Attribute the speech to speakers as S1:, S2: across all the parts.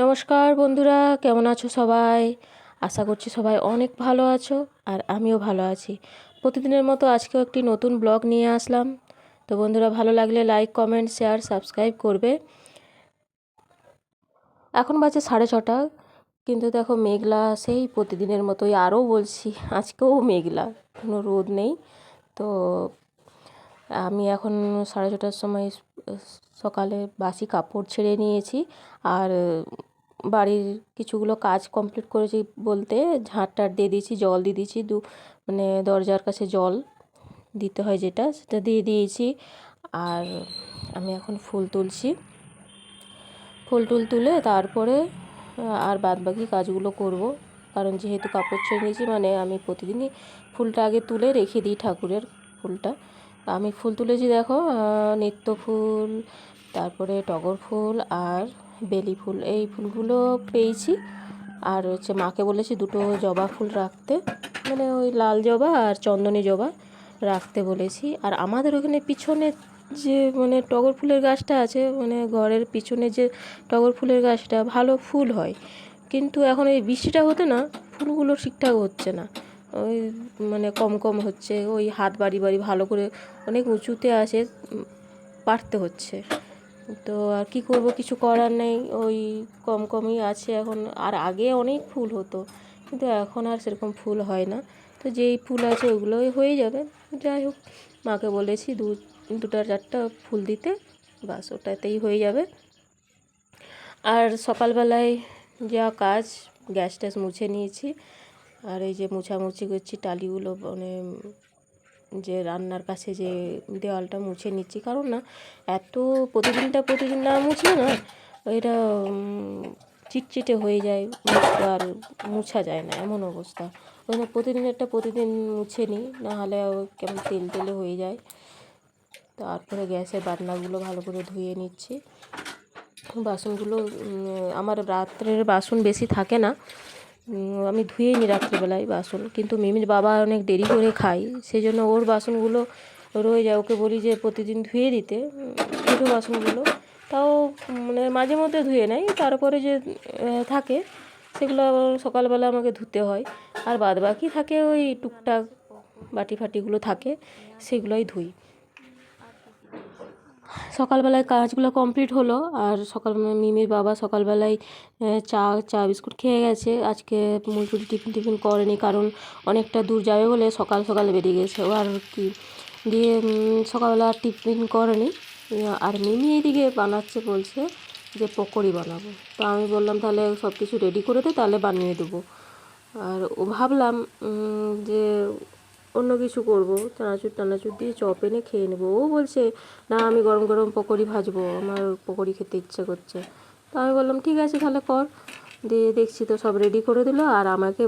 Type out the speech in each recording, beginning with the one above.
S1: নমস্কার বন্ধুরা, কেমন আছো সবাই? আশা করছি সবাই অনেক ভালো আছো আর আমিও ভালো আছি। প্রতিদিনের মতো আজকেও একটি নতুন ব্লগ নিয়ে আসলাম। তো বন্ধুরা, ভালো লাগলে লাইক কমেন্ট শেয়ার সাবস্ক্রাইব করবে। এখন বাজে সাড়ে ছটা, কিন্তু দেখো মেঘলা, সেই প্রতিদিনের মতোই আরও বলছি, আজকেও মেঘলা, কোনো রোদ নেই। তো আমি এখন সাড়ে ছটার সময় সকালে বাসি কাপড় ছেড়ে নিয়েছি। আর বাড়ির কিছুগুলো কাজ কমপ্লিট করেছি বলতে ঝাঁট টাট দিয়ে দিয়েছি, জল দিয়ে দিয়েছি, দু মানে দরজার কাছে জল দিতে হয় যেটা, সেটা দিয়ে দিয়েছি। আর আমি এখন ফুল তুলছি। ফুল টুল তুলে তারপরে আর বাদ বাকি কাজগুলো করব। কারণ যেহেতু কাপড় ছেড়ে নিয়েছি মানে আমি প্রতিদিনই ফুলটা আগে তুলে রেখে দিই ঠাকুরের ফুলটা। আমি ফুল তুলেছি দেখো নিত্য ফুল, তারপরে টগর ফুল, আর বেলি ফুল। এই ফুলগুলো পেয়েছি। আর হচ্ছে মাকে বলেছি দুটো জবা ফুল রাখতে। মানে ওই লাল জবা আর চন্দনী জবা রাখতে বলেছি। আর আমাদের ওখানে পিছনে যে মানে টগর ফুলের গাছটা আছে মানে ঘরের পিছনে যে টগর ফুলের গাছটা, ভালো ফুল হয়। কিন্তু এখন এই বৃষ্টিটা হতে না, ফুলগুলো ঠিকঠাক হচ্ছে না। ওই মানে কম কম হচ্ছে, ওই হাত বাড়ি বাড়ি ভালো করে অনেক উঁচুতে আসে পারতে হচ্ছে। তো আর কী করব, কিছু করার নেই। ওই কম কমই আছে এখন। আর আগে অনেক ফুল হতো, কিন্তু এখন আর সেরকম ফুল হয় না। তো যেই ফুল আছে ওগুলোই হয়ে যাবে। যাই হোক, মাকে বলেছি দু, দুটা চারটা ফুল দিতে বাস ওটাতেই হয়ে যাবে। আর সকালবেলায় যা কাজ, গ্যাস ট্যাস মুছে নিয়েছি। আর এই যে মুছামুছি করছি, টালিগুলো মানে যে রান্নার কাছে যে দেওয়ালটা মুছে নিচ্ছি। কারণ না, এত প্রতিদিনটা প্রতিদিন না মুছলে না এটা চিটচিটে হয়ে যায় আর মুছা যায় না, এমন অবস্থা। ওই জন্য প্রতিদিনেরটা প্রতিদিন মুছে নিই, নাহলে কেমন তেল তেলে হয়ে যায়। তারপরে গ্যাসের বাটনাগুলো ভালো করে ধুয়ে নিচ্ছি। বাসনগুলো আমার রাত্রের বাসন বেশি থাকে না। আমি ধুয়েই নিই রাত্রিবেলায় বাসন। কিন্তু মিমির বাবা অনেক দেরি করে খায় সেই জন্য ওর বাসনগুলো রয়ে যায়। ওকে বলি যে প্রতিদিন ধুয়ে দিতে ছোটো বাসনগুলো। তাও মানে মাঝে মধ্যে ধুয়ে নেয়, তারপরে যে থাকে, সেগুলো সকালবেলা আমাকে ধুতে হয়। আর বাদ বাকি থাকে ওই টুকটাক বাটি ফাটিগুলো থাকে, সেগুলোই ধুই। সকালবেলায় কাজগুলো কমপ্লিট হলো, আর সকাল মিমির বাবা সকালবেলায় চা চা বিস্কুট খেয়ে গেছে। আজকে মুলচুরি টিফিন টিফিন করেনি, কারণ অনেকটা দূর যাবে বলে সকাল সকাল বেরিয়ে গেছে। আর কি দিয়ে সকালবেলা টিফিন করেনি। আর মিমি এইদিকে বানাচ্ছে বলছে যে পকোড়ি বানাবো। তো আমি বললাম, তাহলে সব কিছু রেডি করে দে, তাহলে বানিয়ে দেবো। আর ও ভাবলাম যে অন্য কিছু করব। চানাচুর টানাচুর দিয়ে চপ এনে খেয়ে নেব। ও বলছে, না, আমি গরম গরম পকোড়ি ভাজবো। আমার পকোড়ি খেতে ইচ্ছে করছে। তো আমি বললাম, ঠিক আছে, তাহলে কর। দিয়ে দেখছি তো সব রেডি করে দিল আর আমাকে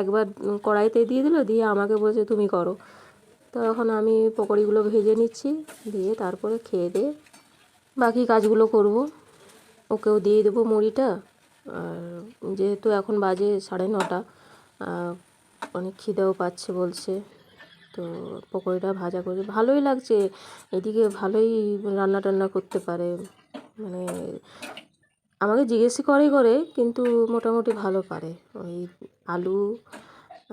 S1: একবার কড়াইতে দিয়ে দিল। দিয়ে আমাকে বলছে, তুমি করো। তো এখন আমি পকোড়িগুলো ভেজে নিচ্ছি। দিয়ে তারপরে খেয়ে দিয়ে বাকি কাজগুলো করব। ওকেও দিয়ে দেবো মুড়িটা। আর যেহেতু এখন বাজে সাড়ে নটা অনেক খিদেও পাচ্ছে বলছে। তো পকোড়িটা ভাজা করে ভালোই লাগছে। এদিকে ভালোই রান্না টান্না করতে পারে। মানে আমাকে জিজ্ঞেসই করে করে কিন্তু মোটামুটি ভালো পারে। ওই আলু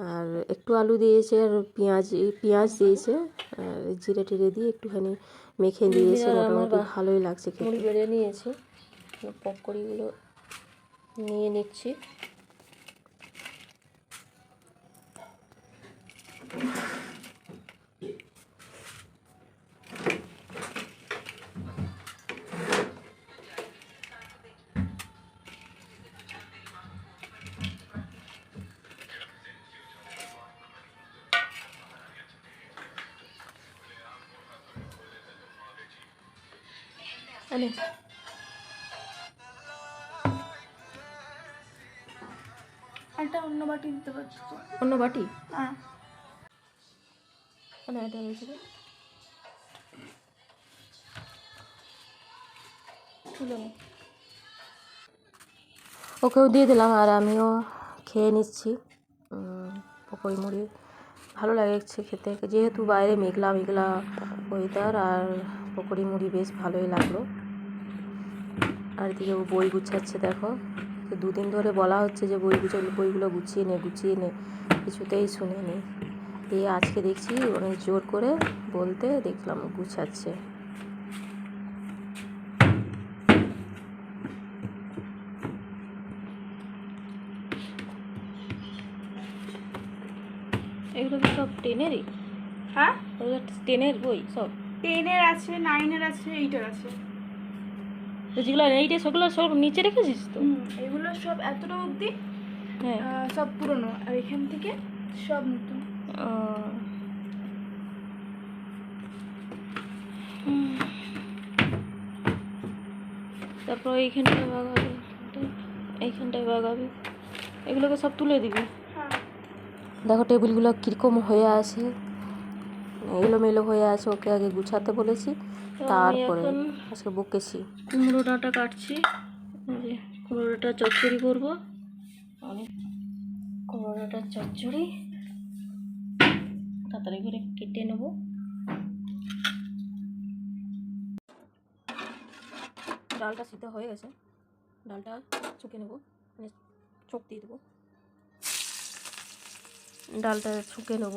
S1: আর একটু আলু দিয়েছে আর পেঁয়াজ পেঁয়াজ দিয়েছে আর জিরে টিরে দিয়ে একটুখানি মেখে দিয়েছে মোটামুটি। ভালোই লাগছে খেতে। বেড়ে নিয়েছি। পকোড়িগুলো নিয়ে নিচ্ছি। আনে
S2: একটা অন্য বাটি দিতে পারছি
S1: অন্য বাটি?
S2: হ্যাঁ।
S1: এটা হয়েছিল
S2: তুলে নে।
S1: ওকেও দিয়ে দিলাম আর আমিও খেয়ে নিচ্ছি। পকোড়ি মুড়ি। ভালো লাগছে খেতে। যেহেতু বাইরে মেঘলা মেঘলা ওয়েদার আর পকোড়ি মুড়ি বেশ ভালোই লাগল। আর এদিকে ও বই গুছাচ্ছে দেখো। তো দুদিন ধরে বলা হচ্ছে যে বই গুছিয়ে বইগুলো গুছিয়ে নে গুছিয়ে নে। কিছুতেই শুনেনি। এই আজকে দেখছি অনেক জোর করে বলতে দেখলাম গুছাচ্ছে। এগুলো কি সব টেনেরই?
S2: হ্যাঁ?
S1: ওগুলো টেনের বই সব?
S2: টেনের আছে নাইনের আছে এইটার আছে।
S1: তো যেগুলো এইটা সেগুলো সব নিচে রেখেছিস তো?
S2: এগুলো সব এতটা অবধি
S1: হ্যাঁ।
S2: সব পুরনো আর এখান থেকে সব নতুন।
S1: তারপর এইখানটায় বাগাবি এইখানটায় বাগাবি এগুলোকে সব তুলে দিবি।
S2: হ্যাঁ।
S1: দেখো টেবিলগুলো কীরকম হয়ে আছে। এলোমেলো হয়ে আছে ওকে আগে গুছাতে বলেছি। তারপরে আজকে বকেছি। কুমড়ো ডাঁটা কাটছি। কুমড়ো ডাঁটা চচ্চড়ি করব। অনেক কুমড়ো ডাঁটার চচ্চড়ি। তাড়াতাড়ি করে কেটে নেব। ডালটা সিদ্ধ হয়ে গেছে। ডালটা চুকে নেব। মানে চোখ দিয়ে দেবো। ডালটা ছুঁকে নেব।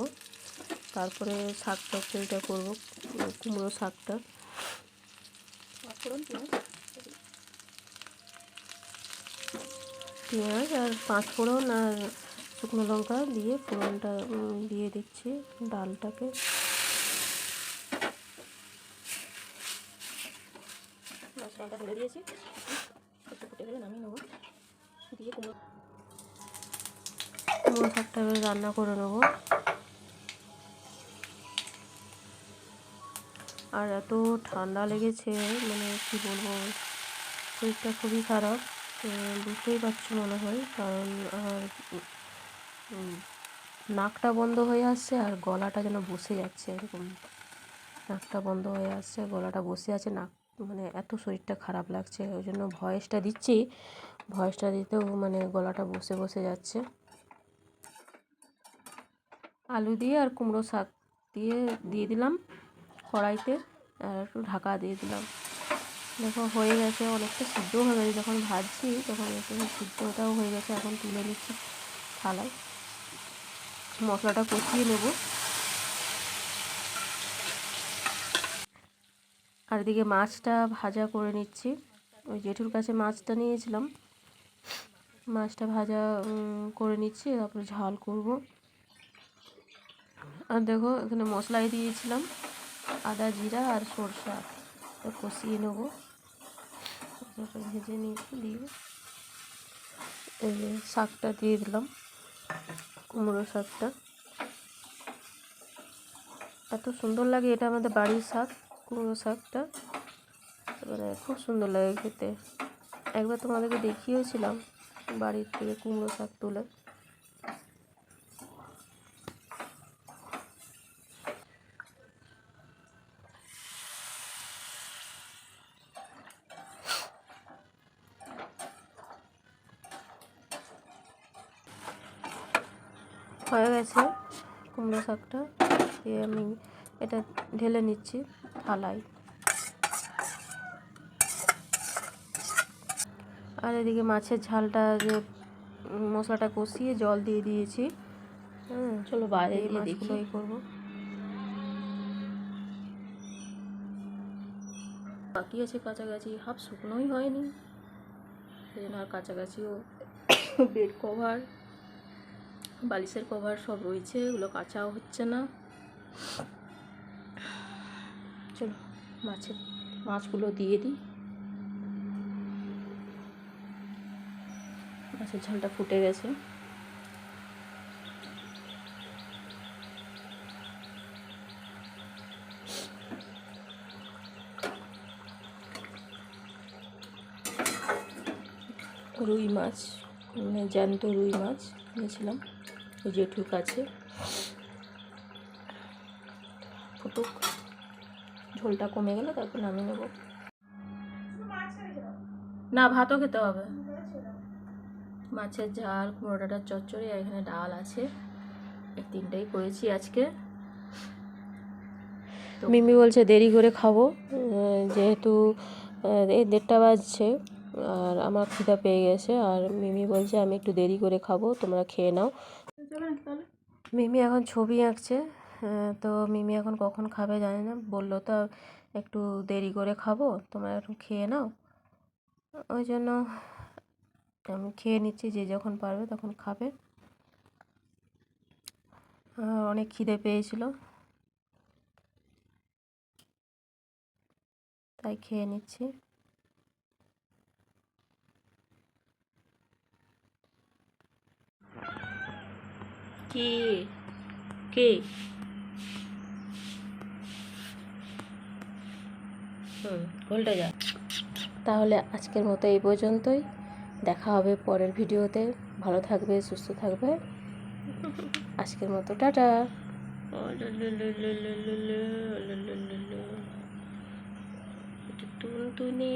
S1: তারপরে শাক চচ্চড়িটা করব কুমড়ো শাকটা। পেঁয়াজ। আর পাঁচফোড়ন আর শুকনো লঙ্কা দিয়ে ফোড়নটা দিয়ে দিচ্ছি ডালটাকে। মশলাটা ঢেলে দিয়েছি। একটু ফুটে গেলে নামিয়ে নেব। দিয়ে কুমড়ো কুমড়ো শাকটা রান্না করে নেব। আর এত ঠান্ডা লেগেছে মানে কি বলব, শরীরটা খুবই খারাপ বুঝতেই পারছি মনে হয়, কারণ আর নাকটা বন্ধ হয়ে আসছে আর গলাটা যেন বসে যাচ্ছে এরকম। নাকটা বন্ধ হয়ে আসছে, গলাটা বসে আছে, নাক মানে এত শরীরটা খারাপ লাগছে, ওই জন্য ভয়েসটা দিচ্ছি। ভয়েসটা দিতেও মানে গলাটা বসে বসে যাচ্ছে। আলু দিয়ে আর কুমড়ো শাক দিয়ে দিয়ে দিলাম। কড়াইতে আর একটু ঢাকা দিয়ে দিলাম। দেখো, হয়ে গেছে অনেকটা সিদ্ধ হয়ে গেছে। যখন ভাজছি, তখন একটু সিদ্ধটাও হয়ে গেছে। এখন তুলে নিচ্ছি থালায়। মশলাটা কষিয়ে নেব। আর এদিকে মাছটা ভাজা করে নিচ্ছি। ওই জেঠুর কাছে মাছটা নিয়েছিলাম। মাছটা ভাজা করে নিচ্ছি। তারপরে ঝাল করব। আর দেখো, এখানে মশলাই দিয়েছিলাম। আদা জিরা আর সরষা তো কষিয়ে নেব। ভেজে নিয়েছি, দিয়ে এই শাকটা দিয়ে দিলাম, কুমড়ো শাকটা। এত সুন্দর লাগে, এটা আমাদের বাড়ির শাক, কুমড়ো শাকটা। মানে খুব সুন্দর লাগে খেতে। একবার তোমাদেরকে দেখিয়েছিলাম, বাড়ির থেকে কুমড়ো শাক তুলে হয়ে গেছে কুমড়ো শাকটা। দিয়ে আমি এটা ঢেলে নিচ্ছি থালায়। আর এদিকে মাছের ঝালটা যে মশলাটা কষিয়ে জল দিয়ে দিয়েছি। হ্যাঁ
S3: চলো বাইরে
S1: এই
S3: দেখি।
S1: মাছগুলোই করব। বাকি আছে কাছাকাছি হাফ শুকনোই হয়নি। সেই জন্য আর কাছাকাছিও বেড কভার। বালিশের কভার সব রয়েছে, এগুলো কাঁচাও হচ্ছে না। চলো, মাছের মাছগুলো দিয়ে দিই। মাছের ঝালটা ফুটে গেছে। রুই মাছ মানে জ্যান্ত রুই মাছ নিয়েছিলাম জেঠুর কাছে ফুটুক। ঝোলটা কমে গেলে তারপর নামিয়ে নেব। না, ভাতও খেতে হবে। মাছের ঝাল কুমড়ো ডাঁটার চচ্চড়ি, আর এখানে ডাল আছে। এই তিনটাই করেছি আজকে। মিমি বলছে, দেরি করে খাব। যেহেতু এই দেড়টা বাজছে, আর আমার খিদা পেয়ে গেছে। আর মিমি বলছে, আমি একটু দেরি করে খাব, তোমরা খেয়ে নাও। মিমি এখন ছবি আঁকছে তো মিমি এখন কখন খাবে জানি না। বলল তো একটু দেরি করে খাব, তোমরা একটু খেয়ে নাও। ওই জন্য আমি খেয়ে নিচ্ছি, যে যখন পারবে তখন খাবে। অনেক খিদে পেয়েছিল, তাই খেয়ে নিচ্ছি। কি কে হুম যা তাহলে আজকের মতো এই পর্যন্তই দেখা হবে পরের ভিডিওতে ভালো থাকবে সুস্থ থাকবে আজকের মতো টাটা টুনটুনি